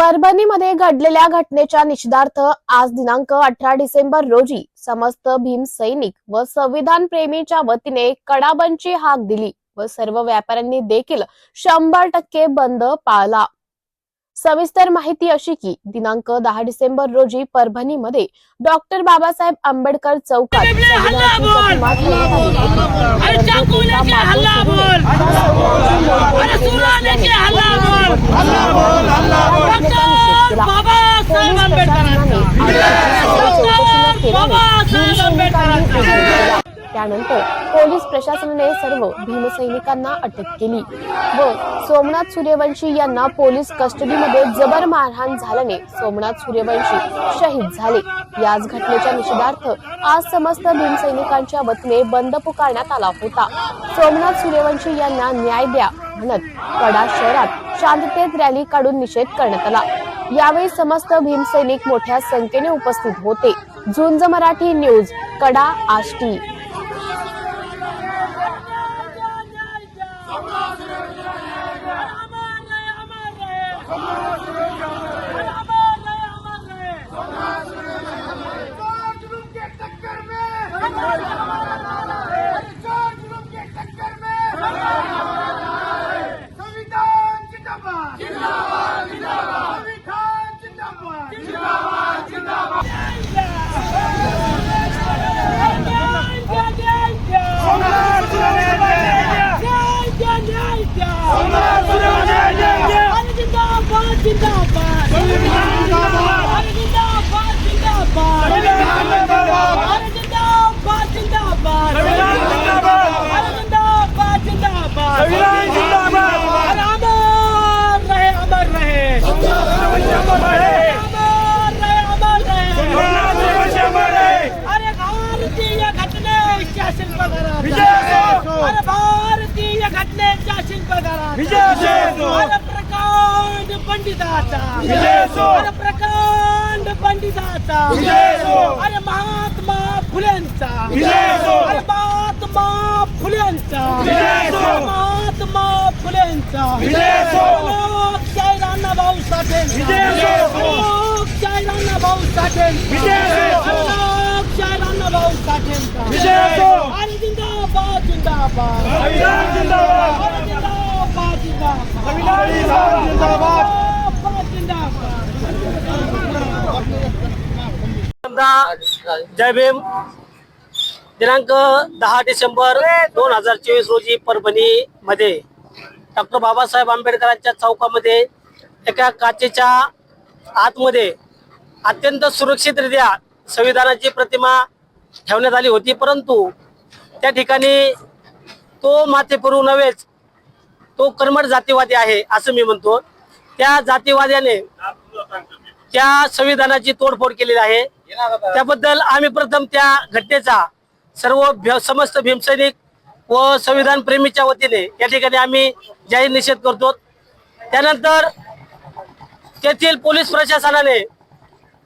परभणीमध्ये घडलेल्या घटनेच्या निषेधार्थ आज दिनांक अठरा डिसेंबर रोजी समस्त भीम सैनिक व संविधान प्रेमीच्या वतीने कडाबंदची हाक दिली व सर्व व्यापाऱ्यांनी देखील शंभर टक्के बंद पाळला. सविस्तर माहिती अशी की दिनांक दहा डिसेंबर रोजी परभणीमध्ये डॉक्टर बाबासाहेब आंबेडकर चौकात संविधानाची प्रतिमा ठेवण्यात आली होती. अरे चाकू लेके हल्ला बोल अरे सुरा लेके हल्ला बोल डॉक्टर बाबासाहेब आंबेडकरांचा डॉक्टर बाबासाहेब आंबेडकरांचा त्यानंतर पोलीस प्रशासनाने सर्व भीमसैनिकांना अटक केली व सोमनाथ सूर्यवंशी यांना पोलीस कस्टडीमध्ये जबर मारहाण झाल्याने सोमनाथ सूर्यवंशी शहीद झाले. याच घटनेच्या निषेधार्थ आज समस्त भीमसैनिकांच्या वतीने बंद पुकारण्यात आला होता. सोमनाथ सूर्यवंशी यांना न्याय द्या म्हणत कडा शहरात शांततेत रॅली काढून निषेध करण्यात आला. यावेळी समस्त भीमसैनिक मोठ्या संख्येने उपस्थित होते. झुंज मराठी न्यूज कडा आष्टी. भारतीय घटनेच्या शिल्पकाराचा प्रकांड पंडिताचा प्रकांड पंडिताचा अरे महात्मा फुलेंचा अरे महात्मा फुलेंचा महात्मा फुलेंचा लोकशाही राणा भाऊ साठे लोकशाही राणा भाऊ साठे जय भीम. दिनांक दहा डिसेंबर दोन हजार चोवीस रोजी परभणी मध्ये डॉक्टर बाबासाहेब आंबेडकरांच्या चौकामध्ये एका काचेच्या आतमध्ये अत्यंत सुरक्षितरित्या संविधानाची प्रतिमा ठेवण्यात आली होती परंतु त्या ठिकाणी तो माथेपुरू नव्हेच. तो कर्मट जातीवादी आहे असं मी म्हणतो. त्या जातीवाद्याने त्या संविधानाची तोडफोड केलेली आहे. त्याबद्दल आम्ही प्रथम त्या घटनेचा सर्व समस्त भीमसैनिक व संविधान प्रेमीच्या वतीने या ठिकाणी आम्ही जाहीर निषेध करतो. त्यानंतर तेथील पोलीस प्रशासनाने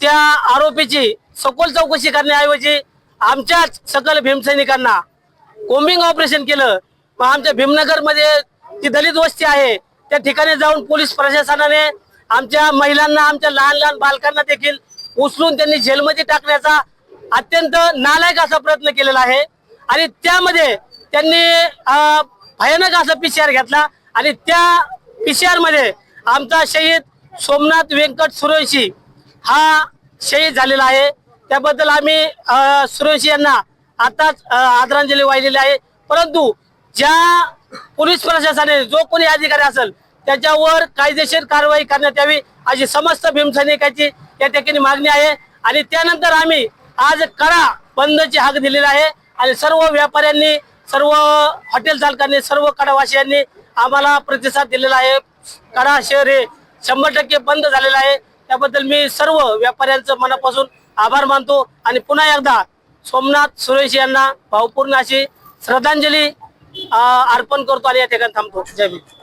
त्या आरोपीची सखोल चौकशी करण्याऐवजी आमच्याच सकल भीमसैनिकांना कोम्बिंग ऑपरेशन केलं. मग आमच्या भीमनगरमध्ये ती दलित वस्ती आहे. त्या ठिकाणी जाऊन पोलीस प्रशासनाने आमच्या महिलांना आमच्या लहान लहान बालकांना देखील उचलून त्यांनी जेलमध्ये टाकण्याचा अत्यंत नालायक असा प्रयत्न केलेला आहे. आणि त्यामध्ये त्यांनी भयानक असा पीसीआर घेतला. आणि त्या पीसीआरमध्ये आमचा शहीद सोमनाथ व्यंकट सुरवंशी हा शहीद झालेला आहे. त्याबद्दल आम्ही अं, सुरवंशी यांना आताच आदरांजली वाहिलेली आहे. परंतु ज्या पोलीस प्रशासनाने जो कोणी अधिकारी असेल त्याच्यावर कायदेशीर कारवाई करण्यात यावी अशी समस्त भीमसैनिकाची या ठिकाणी मागणी आहे. आणि त्यानंतर आम्ही आज कडा बंदची हाक दिलेली आहे. आणि सर्व व्यापाऱ्यांनी सर्व हॉटेल चालकांनी सर्व कडावासियांनी आम्हाला प्रतिसाद दिलेला आहे. कडा शहर हे शंभर टक्के बंद झालेलं आहे. त्याबद्दल मी सर्व व्यापाऱ्यांचं मनापासून आभार मानतो. आणि पुन्हा एकदा सोमनाथ सुरेश यांना भावपूर्ण अशी श्रद्धांजली अर्पण करतो आणि या ठिकाणी थांबतो. जय भीम.